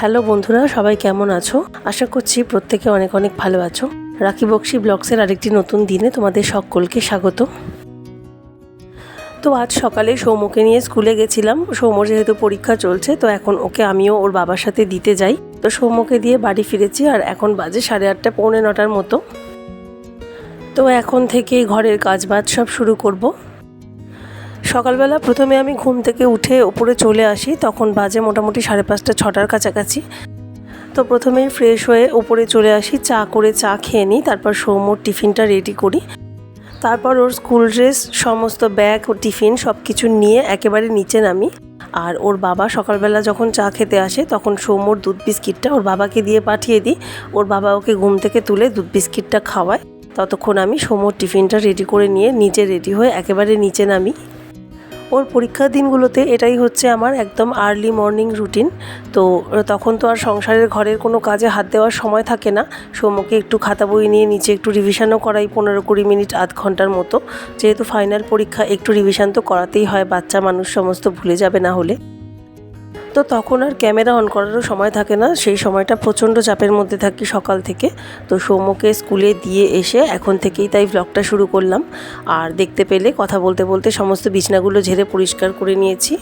Hello বন্ধুরা, সবাই কেমন আছো? আশা করছি প্রত্যেকে অনেক অনেক ভালো আছো। রাখি বক্সি ব্লগসের আরেকটি নতুন দিনে তোমাদের সকলকে স্বাগত। তো আজ সকালে সৌমকে নিয়ে স্কুলে গেছিলাম। সৌম যেহেতু পরীক্ষা চলছে, তো এখন ওকে আমিও ওর বাবার সাথে দিতে যাই। তো সৌমকে দিয়ে বাড়ি ফিরেছি আর এখন বাজে সাড়ে আটটা পৌনে নটার মতো। তো এখন থেকেই ঘরের কাজ বাজ সব শুরু করব। সকালবেলা প্রথমে আমি ঘুম থেকে উঠে ওপরে চলে আসি, তখন বাজে মোটামুটি সাড়ে পাঁচটা, ছটার কাছাকাছি। তো প্রথমেই ফ্রেশ হয়ে ওপরে চলে আসি, চা করে চা খেয়ে নিই, তারপর সৌমর টিফিনটা রেডি করি। তারপর ওর স্কুল ড্রেস সমস্ত ব্যাগ ও টিফিন সব কিছু নিয়ে একেবারে নিচে নামি। আর ওর বাবা সকালবেলা যখন চা খেতে আসে, তখন সৌমর দুধ বিস্কিটটা ওর বাবাকে দিয়ে পাঠিয়ে দিই। ওর বাবা ওকে ঘুম থেকে তুলে দুধ বিস্কিটটা খাওয়ায়। ততক্ষণ আমি সৌমর টিফিনটা রেডি করে নিয়ে নিচে রেডি হয়ে একেবারে নিচে নামি। ওর পরীক্ষার দিনগুলোতে এটাই হচ্ছে আমার একদম আর্লি মর্নিং রুটিন তো তখন তো আর সংসারের ঘরের কোনো কাজে হাত দেওয়ার সময় থাকে না। সৌমকে একটু খাতা বই নিয়ে নিচে একটু রিভিশনও করাই পনেরো কুড়ি মিনিট, আধ ঘণ্টার মতো। যেহেতু ফাইনাল পরীক্ষা, একটু রিভিশন তো করাতেই হয়, বাচ্চা মানুষ সমস্ত ভুলে যাবে না হলে। তো তখন আর ক্যামেরা অন করারও সময় থাকে না। সেই সময়টা প্রচণ্ড চাপের মধ্যে থাকি সকাল থেকে। তো সৌমকে স্কুলে দিয়ে এসে এখন থেকেই তাই ব্লগটা শুরু করলাম। আর দেখতে পেলে, কথা বলতে বলতে সমস্ত বিছনাগুলো ঝেড়ে পরিষ্কার করে নিয়েছি।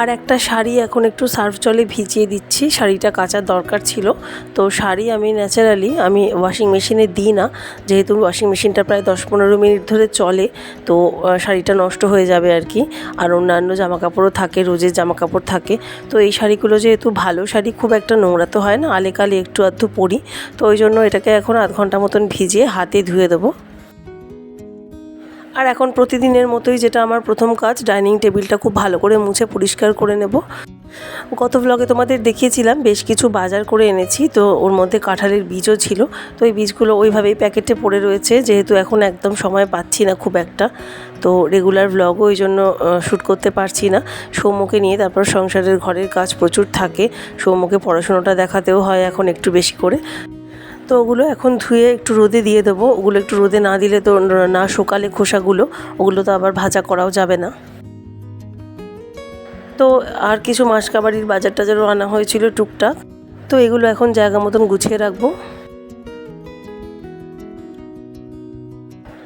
আর একটা শাড়ি এখন একটু সার্ফ জলে ভিজিয়ে দিচ্ছি। শাড়িটা কাচার দরকার ছিল। তো শাড়ি আমি ন্যাচারালি আমি ওয়াশিং মেশিনে দিই না। যেহেতু ওয়াশিং মেশিনটা প্রায় দশ পনেরো মিনিট ধরে চলে, তো শাড়িটা নষ্ট হয়ে যাবে আর কি। আর অন্যান্য জামা কাপড়ও থাকে, রোজের জামা কাপড় থাকে। তো এই শাড়িগুলো যেহেতু ভালো শাড়ি, খুব একটা নোংরা তো হয় না। আলে কালে একটু আধটু পরি। তো ওই জন্য এটাকে এখন আধ ঘণ্টা মতন ভিজিয়ে হাতে ধুয়ে দেবো। আর এখন প্রতিদিনের মতোই যেটা আমার প্রথম কাজ, ডাইনিং টেবিলটা খুব ভালো করে মুছে পরিষ্কার করে নেব। গত ব্লগে তোমাদের দেখিয়েছিলাম, বেশ কিছু বাজার করে এনেছি, তো ওর মধ্যে কাঁঠালের বীজও ছিল। তো এই বীজগুলো ওইভাবেই প্যাকেটে পড়ে রয়েছে, যেহেতু এখন একদম সময় পাচ্ছি না খুব একটা। তো রেগুলার ব্লগও ওই জন্য শ্যুট করতে পারছি না। সৌম্যকে নিয়ে তারপর সংসারের ঘরের কাজ প্রচুর থাকে। সৌম্যকে পড়াশোনাটা দেখাতেও হয় এখন একটু বেশি করে। তো ওগুলো এখন ধুয়ে একটু রোদে দিয়ে দেবো। ওগুলো একটু রোদে না দিলে তো না শুকালে খোসাগুলো, ওগুলো তো আবার ভাজা করাও যাবে না। তো আর কিছু মাসকাবাড়ির বাজার টাজারও আনা হয়েছিল টুকটাক, তো এগুলো এখন জায়গা মতন গুছিয়ে রাখব।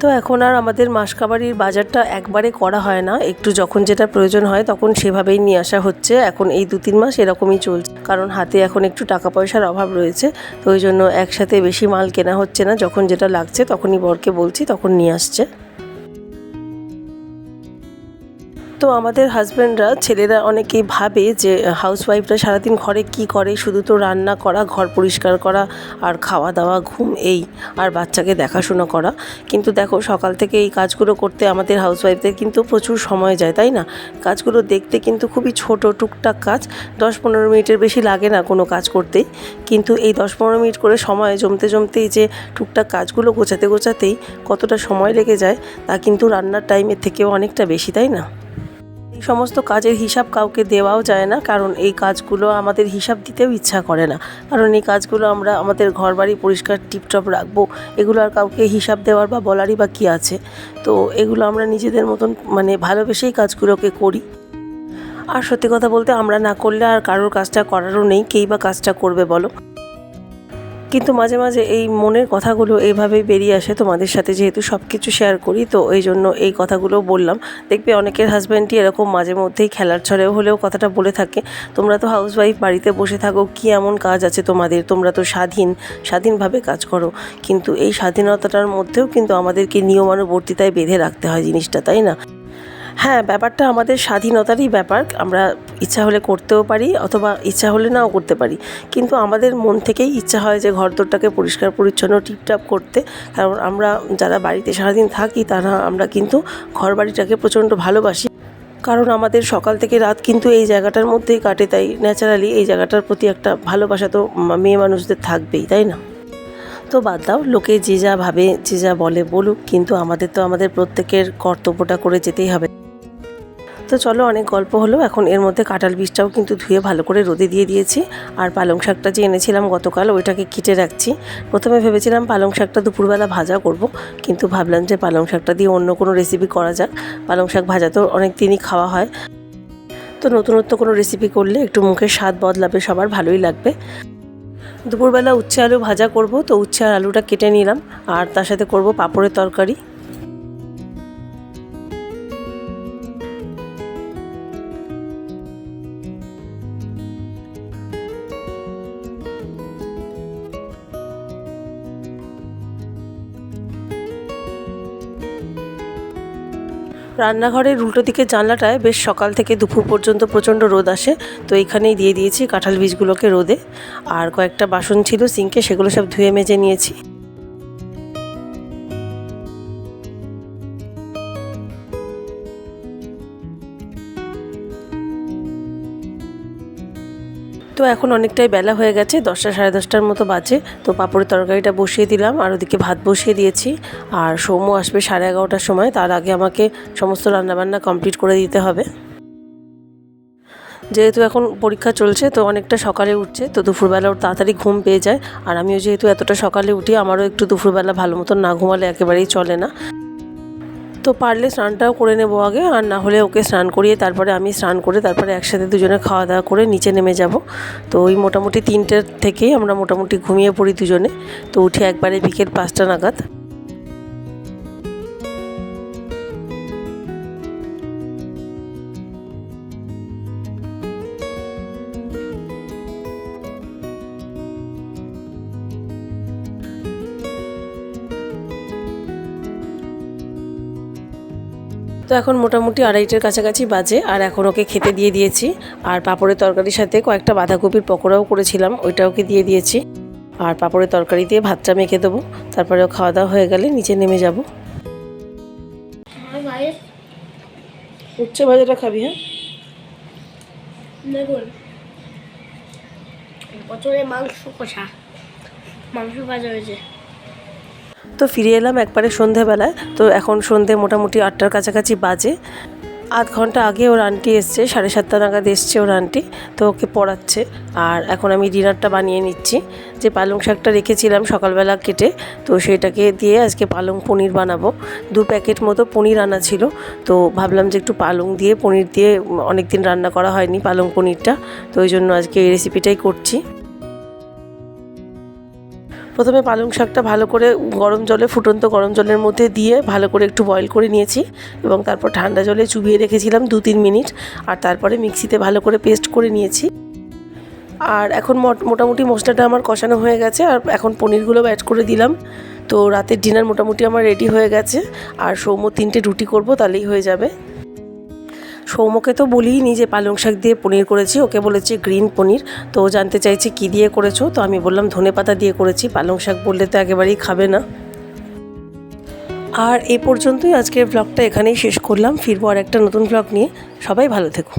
তো এখন আর আমাদের মাসকাবাড়ির বাজারটা একবারে করা হয় না। একটু যখন যেটা প্রয়োজন হয় তখন সেভাবেই নিয়ে আসা হচ্ছে। এখন এই দু তিন মাস এরকমই চলছে। কারণ হাতে এখন একটু টাকা পয়সার অভাব রয়েছে। তো ওই জন্য একসাথে বেশি মাল কেনা হচ্ছে না। যখন যেটা লাগছে তখনই বরকে বলছি তখন নিয়ে আসছে। তো আমাদের হাজব্যান্ডরা ছেলেরা অনেকেই ভাবে যে হাউসওয়াইফরা সারাদিন ঘরে কি করে? শুধু তো রান্না করা, ঘর পরিষ্কার করা আর খাওয়া দাওয়া ঘুম এই আর বাচ্চাকে দেখাশোনা করা। কিন্তু দেখো, সকাল থেকে এই কাজগুলো করতে আমাদের হাউসওয়াইফদের কিন্তু প্রচুর সময় যায়, তাই না? কাজগুলো দেখতে কিন্তু খুবই ছোট টুকটাক কাজ। দশ পনেরো মিনিটের বেশি লাগে না কোনো কাজ করতেই। কিন্তু এই দশ পনেরো মিনিট করে সময় জমতে জমতেই যে, টুকটাক কাজগুলো গোছাতে গোছাতেই কতটা সময় লেগে যায়, তা কিন্তু রান্নার টাইমের থেকেও অনেকটা বেশি, তাই না? সমস্ত কাজের হিসাব কাউকে দেওয়াও যায় না, কারণ এই কাজগুলো আমাদের হিসাব দিতেও ইচ্ছা করে না। কারণ এই কাজগুলো আমরা আমাদের ঘর বাড়ি পরিষ্কার টিপটপ রাখব, এগুলো আর কাউকে হিসাব দেওয়ার বা বলারই বা কী আছে? তো এগুলো আমরা নিজেদের মতন মানে ভালোবেসেই কাজগুলোকে করি। আর সত্যি কথা বলতে আমরা না করলে আর কারোর কাজটা করারও নেই, কেই বা কাজটা করবে বলো? কিন্তু মাঝে মাঝে এই মনের কথাগুলো এইভাবেই বেরিয়ে আসে তোমাদের সাথে যেহেতু সব কিছু শেয়ার করি, তো এই জন্য এই কথাগুলো বললাম। দেখবে অনেকের হাজব্যান্ডই এরকম মাঝে মধ্যেই খেলার ছড়েও হলেও কথাটা বলে থাকে। তোমরা তো হাউসওয়াইফ বাড়িতে বসে থাকো, কি এমন কাজ আছে তোমাদের? তোমরা তো স্বাধীন, স্বাধীনভাবে কাজ করো। কিন্তু এই স্বাধীনতাটার মধ্যেও কিন্তু আমাদেরকে নিয়মানুবর্তিতায় বেঁধে রাখতে হয় জিনিসটা, তাই না? হ্যাঁ ব্যাপারটা আমাদের স্বাধীনতারই ব্যাপার। আমরা ইচ্ছা হলে করতেও পারি অথবা ইচ্ছা হলে নাও করতে পারি। কিন্তু আমাদের মন থেকেই ইচ্ছা হয় যে ঘরদোরটাকে পরিষ্কার, পরিচ্ছন্ন, টিপটাপ করতে। কারণ আমরা যারা বাড়িতে সারাদিন থাকি, তারা, আমরা কিন্তু ঘর বাড়িটাকে প্রচণ্ড ভালোবাসি। কারণ আমাদের সকাল থেকে রাত কিন্তু এই জায়গাটার মধ্যেই কাটে, তাই ন্যাচারালি এই জায়গাটার প্রতি একটা ভালোবাসা তো মেয়ে মানুষদের থাকবেই, তাই না? তো বাদ দাও, লোকে যে যা ভাবে, যে যা বলে বলুক, কিন্তু আমাদের তো আমাদের প্রত্যেকের কর্তব্যটা করে যেতেই হবে। তো চলো অনেক গল্প হলো, এখন এর মধ্যে কাঁঠাল বীজটাও কিন্তু ধুয়ে ভালো করে রোদে দিয়ে দিয়েছি। আর পালং শাকটা যে এনেছিলাম গতকাল, ওইটাকে কেটে রাখছি। প্রথমে ভেবেছিলাম পালং শাকটা দুপুরবেলা ভাজা করব, কিন্তু ভাবলাম যে পালং শাকটা দিয়ে অন্য কোনো রেসিপি করা যাক। পালং শাক ভাজা তো অনেক দিনই খাওয়া হয়। তো নতুনত্ব কোনো রেসিপি করলে একটু মুখের স্বাদ বদলাবে, সবার ভালোই লাগবে। দুপুরবেলা উচ্ছে আলু ভাজা করব, তো উচ্ছে আলুটা কেটে নিলাম। আর তার সাথে করব পাঁপড়ের তরকারি। রান্নাঘরের উল্টো দিকে জানলাটায় বেশ সকাল থেকে দুপুর পর্যন্ত প্রচণ্ড রোদ আসে, তো এইখানেই দিয়ে দিয়েছি কাঁঠাল বীজগুলোকে রোদে। আর কয়েকটা বাসন ছিল সিঙ্কে, সেগুলো সব ধুয়ে মেজে নিয়েছি। তো এখন অনেকটাই বেলা হয়ে গেছে, দশটা সাড়ে দশটার মতো বাজে। তো পাঁপড়ের তরকারিটা বসিয়ে দিলাম, আর ওদিকে ভাত বসিয়ে দিয়েছি। আর সৌম্য আসবে সাড়ে এগারোটার সময়, তার আগে আমাকে সমস্ত রান্নাবান্না কমপ্লিট করে দিতে হবে। যেহেতু এখন পরীক্ষা চলছে, তো অনেকটা সকালে উঠছে, তো দুপুরবেলা ওর তাড়াতাড়ি ঘুম পেয়ে যায়। আর আমিও যেহেতু এতটা সকালে উঠি, আমারও একটু দুপুরবেলা ভালো মতন না ঘুমালে একেবারেই চলে না। তো পারলে স্নানটাও করে নেব আগে, আর না হলে ওকে স্নান করিয়ে তারপরে আমি স্নান করে তারপরে একসাথে দুজনে খাওয়া দাওয়া করে নিচে নেমে যাব। তো ওই মোটামুটি তিনটের থেকেই আমরা মোটামুটি ঘুমিয়ে পড়ি দুজনে। তো উঠে একবারে বিকেল পাঁচটা নাগাদ। তো এখন মোটামুটি আড়াইটের কাছাকাছি বাজে আর এখন ওকে খেতে দিয়ে দিয়েছি। আর পাঁপড়ের তরকারির সাথে কয়েকটা বাঁধাকপির পকোড়াও করেছিলাম ওইটা ওকে দিয়ে দিয়েছি। আর পাঁপড়ের তরকারি দিয়ে ভাতটা মেখে দেবো। তারপরে ও খাওয়া দাওয়া হয়ে গেলে নিচে নেমে যাব। উচ্ছে ভাজাটা খাবি হ্যাঁ? দেখুন। মাংস কষা। মাংস ভাজা হয়েছে। তো ফিরে এলাম একবারে সন্ধেবেলায়। তো এখন সন্ধে মোটামুটি আটটার কাছাকাছি বাজে। আধ ঘণ্টা আগে ওর আন্টি এসছে, সাড়ে সাতটা নাগাদ এসছে ওর আন্টি তো ওকে পড়াচ্ছে। আর এখন আমি ডিনারটা বানিয়ে নিচ্ছি। যে পালং শাকটা রেখেছিলাম সকালবেলা কেটে, তো সেটাকে দিয়ে আজকে পালং পনির বানাবো। দু প্যাকেট মতো পনির আনা ছিল, তো ভাবলাম যে একটু পালং দিয়ে, পনির দিয়ে অনেক দিন রান্না করা হয়নি পালং পনিরটা, তো ওই জন্য আজকে এই রেসিপিটাই করছি। প্রথমে পালং শাকটা ভালো করে গরম জলে, ফুটন্ত গরম জলের মধ্যে দিয়ে ভালো করে একটু বয়েল করে নিয়েছি এবং তারপর ঠান্ডা জলে চুবিয়ে রেখেছিলাম দু তিন মিনিট আর তারপরে মিক্সিতে ভালো করে পেস্ট করে নিয়েছি। আর এখন মোটামুটি মশলাটা আমার কষানো হয়ে গেছে আর এখন পনিরগুলো অ্যাড করে দিলাম। তো রাতের ডিনার মোটামুটি আমার রেডি হয়ে গেছে আর সৌম্য তিনটে রুটি করব তাহলেই হয়ে যাবে। সৌম্যকে তো বলিই নি যে পালং শাক দিয়ে পনির করেছি, ওকে বলেছি গ্রিন পনির। তো জানতে চাইছি কি দিয়ে করেছ, তো আমি বললাম ধনে পাতা দিয়ে করেছি, পালং শাক বললে তো একেবারেই খাবে না। আর এ পর্যন্তই আজকের ব্লগটা এখানেই শেষ করলাম, ফিরবো আর একটা নতুন ব্লগ নিয়ে। সবাই ভালো থেকো।